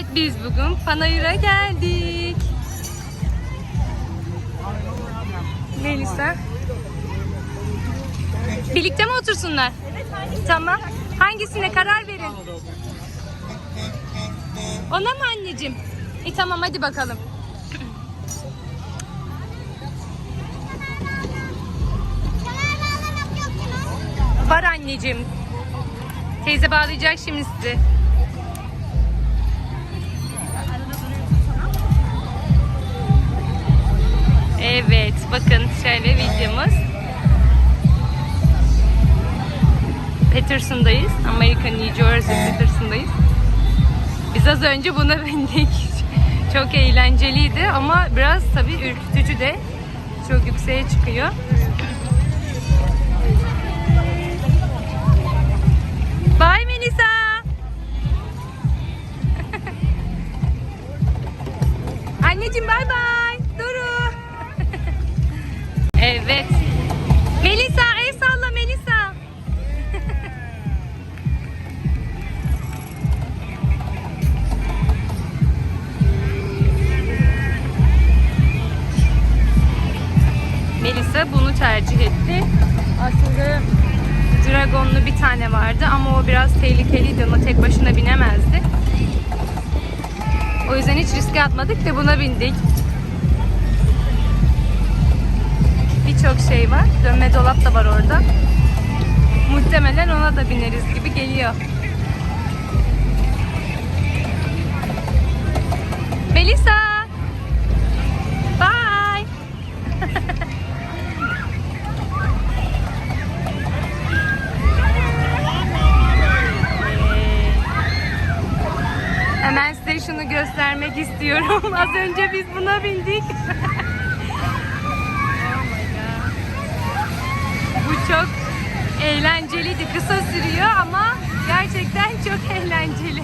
Evet biz bugün Panayır'a geldik. Melisa. Birlikte mi otursunlar? Tamam. Hangisine karar verin. Ona mı anneciğim? İyi tamam hadi bakalım. Var anneciğim. Teyze bağlayacak şimdi sizi. Evet, bakın şöyle videomuz. Peterson'dayız. Amerika New Jersey Peterson'dayız. Biz az önce buna bindik. Çok eğlenceliydi ama biraz tabii ürkütücü de. Çok yükseğe çıkıyor. Bye Melisa. Anneciğim bay bay. Melisa bunu tercih etti. Aslında Dragonlu bir tane vardı ama o biraz tehlikeliydi. Ona tek başına binemezdi. O yüzden hiç riske atmadık da buna bindik. Birçok şey var. Dönme dolap da var orada. Muhtemelen ona da bineriz gibi geliyor. Şunu göstermek istiyorum. Az önce biz buna bindik. Oh. Bu çok eğlenceliydi. Kısa sürüyor ama gerçekten çok eğlenceli.